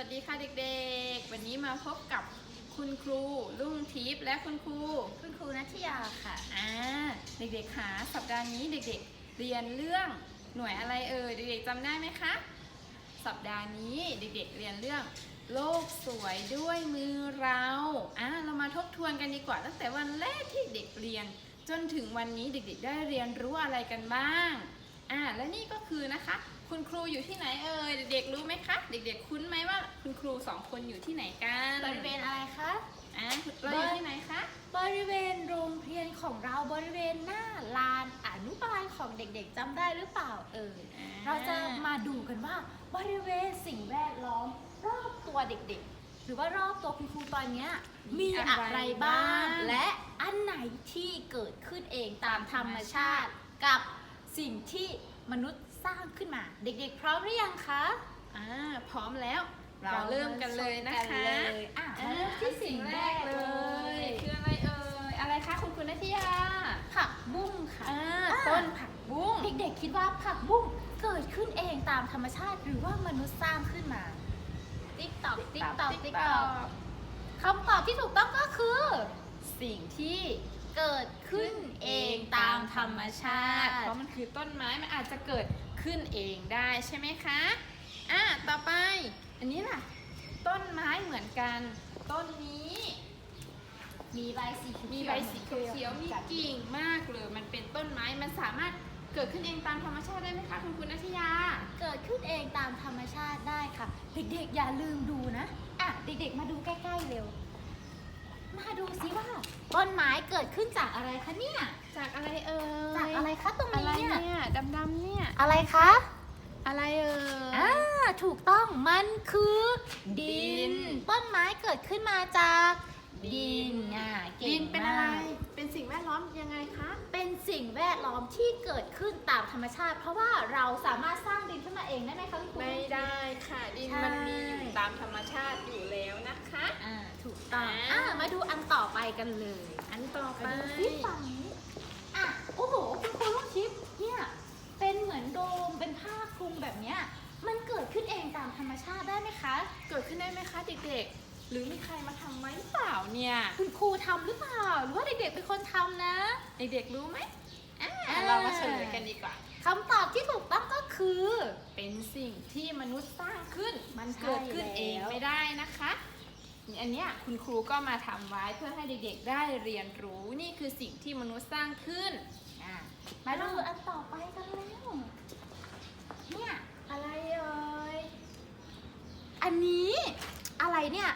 วัสดีค่ะเด็กๆ วันนี้มาพบกับคุณครูลุงทิพย์และคุณครู คุณครูนัทยาค่ะอ่าเด็กๆคะสัปดาห์นี้เด็กๆ เรียนเรื่องหน่วยอะไรเอ่ยเด็กๆจำได้ไหมคะสัปดาห์นี้เด็กๆเรียนเรื่อง โลกสวยด้วยมือเราอ่าเรามาทบทวนกันดีกว่าตั้งแต่วันแรกที่เด็กเรียน จนถึงวันนี้เด็กๆ ได้เรียนรู้อะไรกันบ้างอ่าและนี่ก็คือนะคะ คุณครูอยู่ที่ไหนเอ่ยเด็กๆรู้ไหมคะ เด็กๆ คุ้นไหมว่าคุณครูสองคนอยู่ที่ไหนกันบริเวณอะไรคะอ่าเราอยู่ที่ไหนคะบริเวณโรงเรียนของเราบริเวณหน้าลานอนุบาลของเด็กๆจำได้หรือเปล่าเอ่ยอ่าเราจะมาดูกันว่าบริเวณสิ่งแวดล้อมรอบตัวเด็กๆ หรือว่ารอบตัวคุณครูตอนเนี้ยมีอะไรบ้าง และอันไหนที่เกิดขึ้นเองตามธรรมชาติกับสิ่งที่มนุษย์ สร้างขึ้นมา เด็กๆ พร้อมหรือยังคะอ่าพร้อมแล้ว เราเริ่มกันเลยนะกัคะเลยอะมาเริ่มที่สิ่งแรกเลยคืออะไรเอ่ยอะไรคะคุณคุณนัทยาผักบุ้งค่ะอ่าอ่าต้นผักบุ้งเด็กๆคิดว่าผักบุ้งเกิดขึ้นเองตามธรรมชาติหรือว่ามนุษย์สร้างขึ้นมาติ๊กตอกติ๊กตอกติ๊กตอกคำตอบที่ถูกต้องก็คือ สิ่งที่เกิดขึ้นเองตามธรรมชาติ เพราะมันคือต้นไม้มันอาจจะเกิด ขึ้นเองได้ใช่ไหมคะ อ่าต่อไป อันนี้ล่ะ ต้นไม้เหมือนกัน ต้นนี้ มีใบสีเขียวมีใบสีเขียวๆมีกิ่งมากเลย มันเป็นต้นไม้ มันสามารถเกิดขึ้นเองตามธรรมชาติได้ไหมคะคุณคุณนัทยา เกิดขึ้นเองตามธรรมชาติได้ค่ะ เด็กๆอย่าลืมดูนะ อะ เด็กๆมาดูใกล้ๆเร็ว มาดูสิว่า ต้นไม้เกิดขึ้นจากอะไรคะเนี่ย จากอะไรเอ่ย จากอะไรคะตรงอะไรนี้เนี่ย อะไรคะ อะไรเอ่ยอ่าถูกต้องมันคือ ดิดินนต้นไม้เกิดขึ้นมาจากดินอ่าเก่งดินเป็นอะไร มากเป็นสิ่งแวดล้อมยังไงคะ เป็นสิ่งแวดล้อมที่เกิดขึ้นตามธรรมชาติ เพราะว่าเราสามารถสร้างดินขึ้นมาเองได้ไหมคะคุณครู ไม่ได้ค่ะ ดินใช่มันมีอยู่ตามธรรมชาติอยู่แล้วนะคะ อ่าถูกต้องอ่าอ่ามาดูอันต่อไปกันเลย อันต่อไปมาดูซิฝั่งนี้อะโอ้โหคุณครูลูกชิปเนี่ยเป็นเห มือนโดมเป็นผ้าคลุมแบบเนี้ยมันเกิดขึ้นเองตามธรรมชาติได้ไหมคะ เกิดขึ้นได้ไหมคะเด็กๆ หรือมีใครมาทำไหมเปล่าเนี่ย คุณครูทำหรือเปล่า หรือว่าเด็กๆเป็นคนทำนะ เด็กๆรู้ไหมอ่าอ่าเรามาเฉลยกันดีกว่าคำตอบที่ถูกต้องก็คือ เป็นสิ่งที่มนุษย์สร้างขึ้น มันใช่เกิดขึ้นเองแล้วไม่ได้นะคะอันเนี้ยคุณครูก็มาทำไว้เพื่อให้เด็กๆได้เรียนรู้นี่คือสิ่งที่มนุษย์สร้างขึ้นอะมาดูอันต่อไปกันแล้ว เนี่ยอะไรเอ่ย อันนี้อะไรเนี่ย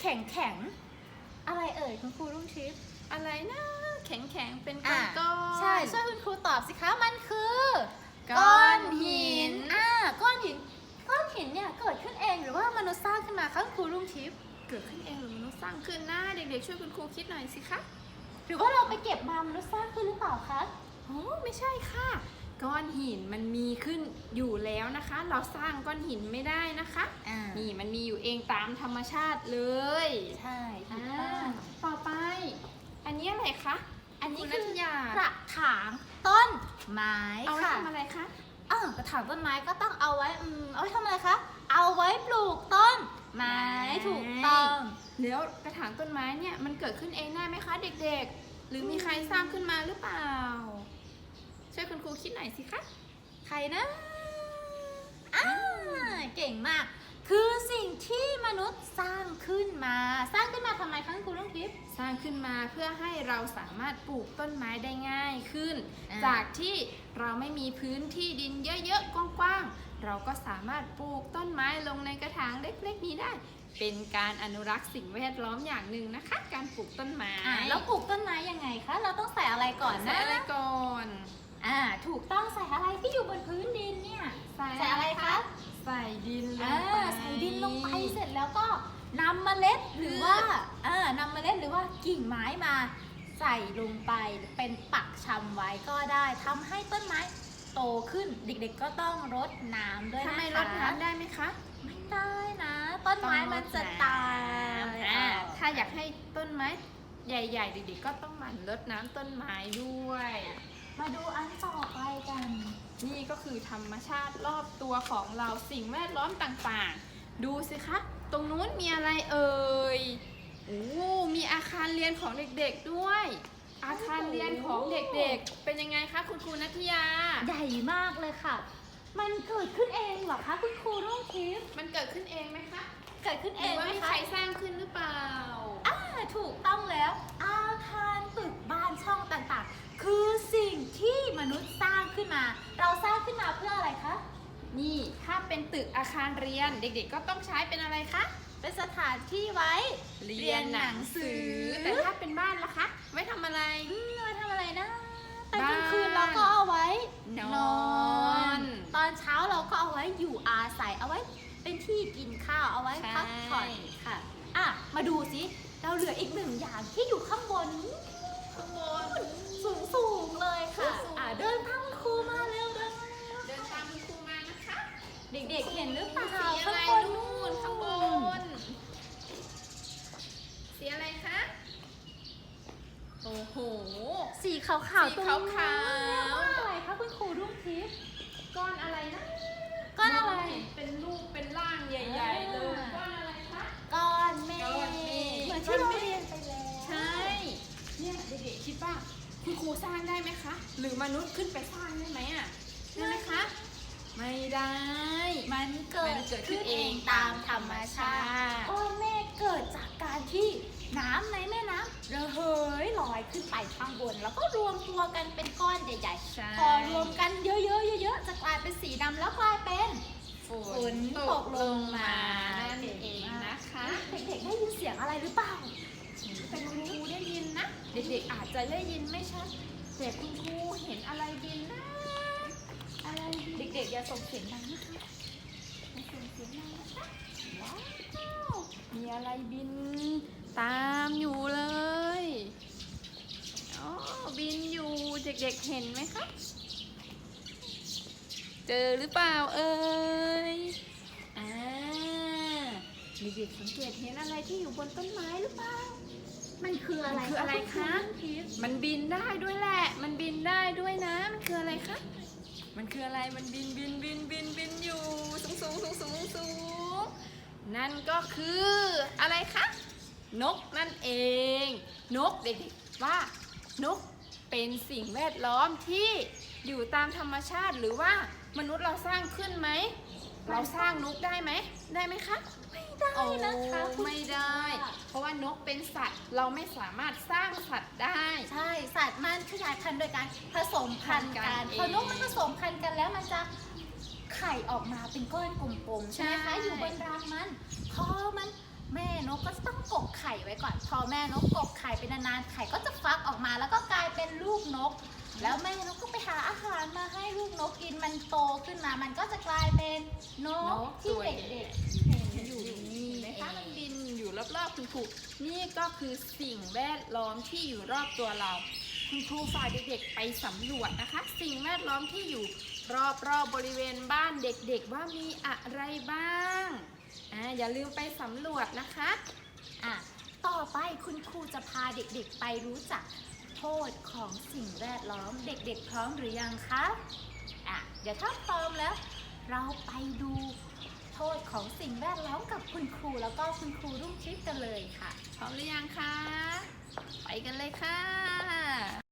แข็งแข็งๆอะไรเอ่ยคุณครูรุ่งทิพย์อะไรนะ แข็งๆเป็นก้อะอนก้อนใช่ช่วยคุณครูตอบสิคะมันคือก้อนหิน อ่าก้อนหิน ก้อนหินเนี่ยเกิดขึ้นเองหรือว่ามนุษย์สร้างขึ้นมาคะคุณครูรุ่งทิพย์เกิดขึ้นเองหรือมนุษย์สร้างขึ้นนะเด็กๆ ช่วยคุณครูคิดหน่อยสิคะหรือว่าเราไปเก็บมามนุษย์สร้างขึ้นหรือเปล่าคะ โอ้ไม่ใช่ค่ะ ก้อนหินมันมีขึ้นอยู่แล้วนะคะ เราสร้างก้อนหินไม่ได้นะคะอ่านี่มันมีอยู่เองตามธรรมชาติเลยใช่ถูอ่ากต้องต่อไป อันนี้อะไรคะอันนี้คุณคืนัอทยากระถางต้นไม้เอาไว้ค่ะ ทำอะไรคะเออกระถางต้นไม้ก็ต้องเอาไว้อืมเอาไว้ทำอะไรคะ เอาไว้ปลูกต้นไม้ถูกต้อง แล้วกระถางต้นไม้เนี่ยมันเกิดขึ้นเองได้ไหมคะ เด็กๆ หรือมีใครสร้างขึ้นมาหรือเปล่า ช่วยคุณครูคิดหน่อยสิคะ ใครนะอ่าเก่งมาก คือสิ่งที่มนุษย์สร้างขึ้นมา สร้างขึ้นมาทำไมคะคุณครูลุงทิพย์ สร้างขึ้นมาเพื่อให้เราสามารถปลูกต้นไม้ได้ง่ายขึ้น อ่า จากที่เราไม่มีพื้นที่ดินเยอะๆ กว้างๆ เราก็สามารถปลูกต้นไม้ลงในกระถางเล็กๆ นี้ได้ เป็นการอนุรักษ์สิ่งแวดล้อมอย่างหนึ่งนะคะ การปลูกต้นไม้อ่าแล้วปลูกต้นไม้ยังไงคะ เราต้องใส่อะไรก่อนใส่นะ อะไรก่อน อ่าถูกต้องใส่อะไรที่อยู่บนพื้นดินเนี่ย ใส่อะไรคะ ใส่ดินลอ่างไปใส่ดินลงไปเสร็จแล้วก็นำเมล็ดหรือว่าอ่านำเมล็ดหรือว่ากิ่งไม้มา ใส่ลงไปเป็นปักชำไว้ก็ได้ทำให้ต้นไม้โตขึ้นเด็กๆก็ต้องรดน้ำด้วยนะคะทำไมรดน้ำได้ไหมคะ ไม่ได้นะ ต้นไม้มันจะตายอ่าถ้าอยากให้ต้นไม้ใหญ่ ๆ เด็กๆก็ต้องหมั่นรดน้ำต้นไม้ด้วย มาดูอันต่อไปกัน นี่ก็คือธรรมชาติรอบตัวของเราสิ่งแวดล้อมต่างๆ ดูสิคะ ตรงนู้นมีอะไรเอ่ยโอ้มีอาคารเรียนของเด็กๆด้วย อาคารเรียนของเด็กๆ เป็นยังไงคะคุณครูนัทยา ใหญ่มากเลยค่ะ มันเกิดขึ้นเองเหรอคะคุณครูรุ่งทิพย์มันเกิดขึ้นเองไหมคะ เกิดขึ้นหเอรืงอว่าไหมมีคะใครสร้างขึ้นหรือเปล่าอ่าถูกต้องแล้ว อาคารตึกบ้านช่องต่างๆ คือสิ่งที่ มนุษย์สร้างขึ้นมา เราสร้างขึ้นมาเพื่ออะไรคะ นี่ถ้าเป็นตึกอาคารเรียนเด็กๆ ก็ต้องใช้เป็นอะไรคะ เป็นสถานที่ไว้เรียนหนังสือ แต่ถ้าเป็นบ้านล่ะคะ ไว้ทำอะไร อืมเอาไว้ทำอะไรนะตอนบ้านกลางคืนเราก็เอาไว้นอน ตอนเช้าเราก็เอาไว้อยู่อาศัยเอาไว้ เป็นที่กินข้าวเอาไว้พักผ่อนค่ะ อะ มาดูสิ เราเหลืออีกหนึ่งอย่างที่อยู่ข้างบน ข้างบนสูงสูงๆเลยค่ะ สูงๆ อะเดินทางครูมาเร็วเดินมาเร็วเดินตามคุณครูมานะคะเด็กๆเห็นหรือเปล่าสีอะไรข้างบนนู่นข้างบนสีอะไรคะโอ้โห สีขาวๆสีตรงขาวๆ เรียกว่าอะไรคะคุณครูรุ่งทิพย์ ก้อนอะไรนะก้อนอะไรมงเห็นเป็นรูปเป็นร่างใหญ่ ๆ เลยอ่าก้อนอะไรคะ ก้อนเมฆ ก้อนเมฆ เหมือนที่เราเรียนไปแล้ว ใช่ เนี่ยเด็กๆคิดว่าคุณครูสร้างได้ไหมคะ หรือมนุษย์ขึ้นไปสร้างได้ไหมอะได้ไหมคะ ไม่ได้ มันเกิมัดนเกิดขึ้นเองตามธรรมชาติก้อนเมฆเกิดจากการที่น้ำในแม่น้ำระเหยลอยขึ้นไปข้างบน แล้วก็รวมตัวกันเป็นก้อนใหญ่ใช่ๆพอรวมกันเยอะๆเยอะๆจะกลายเป็นสีดำแล้วกลายเป็นฝฝนตกลงมานั่นเองนะคะเด็กๆได้ยินเสียงอะไรหรือเปล่า เป็นคุณครูได้ยินนะ เด็กๆอาจจะได้ยินไม่ชัดแต่คุณครูเห็นอะไรบินนะ อะไรเด็กๆอย่าส่งเสียงดังนะคะอย่าส่งเสียงดังนะคะว้าวมีอะไรบินตามอยู่เลยอ๋อบินอยู่เด็กๆเห็นไหมคะ เจอหรือเปล่าเอ่ยอ่าเด็กๆสังเกตเห็นอะไรที่อยู่บนต้นไม้หรือเปล่า มันคืออะไรมันคืออะไรคะณทิพย์มันบินได้ด้วยแหละ มันบินได้ด้วยนะ มันคืออะไรคะ มันคืออะไร มันบินบินบินบินบินอยู่สูงสูงสูงสูงสูงนั่นก็คืออะไรคะ นกนั่นเอง นกเด็กๆว่านกเป็นสิ่งแวดล้อมที่อยู่ตามธรรมชาติหรือว่ามนุษย์เราสร้างขึ้นไหม เราสร้างนกได้ไหม ได้ไหมคะ ไม่ได้นะคะโอ้คุณไม่ได้ เพราะว่านกเป็นสัตว์เราไม่สามารถสร้างสัตว์ได้ ใช่สัตว์มันขยายพันธุ์โดยการผสมพันธุ์กันพันธุ์กันพอนกมันผสมพันธุ์กันแล้วมันจะไข่ออกมาเป็นก้อนกลมๆใช่ไหมใช่ คะอยู่บนรังมันพอมันแม่นกก็จะต้องกกไข่ไว้ก่อน พอแม่นกกกไข่เป็นนานๆไข่ก็จะฟักออกมาแล้วก็กลายเป็นลูกนก แล้วแม่นกก็ไปหาอาหารมาให้ลูกนกกินมันโตขึ้นมา มันก็จะกลายเป็นนกที่เด็กๆเห็นอยู่นี่ รอบคุณครูนี่ก็คือสิ่งแวดล้อมที่อยู่รอบตัวเรา คุณครูฝากเด็กๆไปสำรวจนะคะ สิ่งแวดล้อมที่อยู่รอบๆบบริเวณบ้านเด็กๆ ว่ามีอะไรบ้างอ่าอย่าลืมไปสำรวจนะคะอะต่อไปคุณครูจะพาเด็กๆไปรู้จักโทษของสิ่งแวดล้อมเด็กๆพร้อมหรือยังคะอะเดี๋ยวถ้าพร้อมแล้ว เราไปดู โทษของสิ่งแวดล้อมกับคุณครูแล้วก็คุณครูรุ่งทิพย์กันเลยค่ะ พร้อมหรือยังคะ ไปกันเลยค่ะ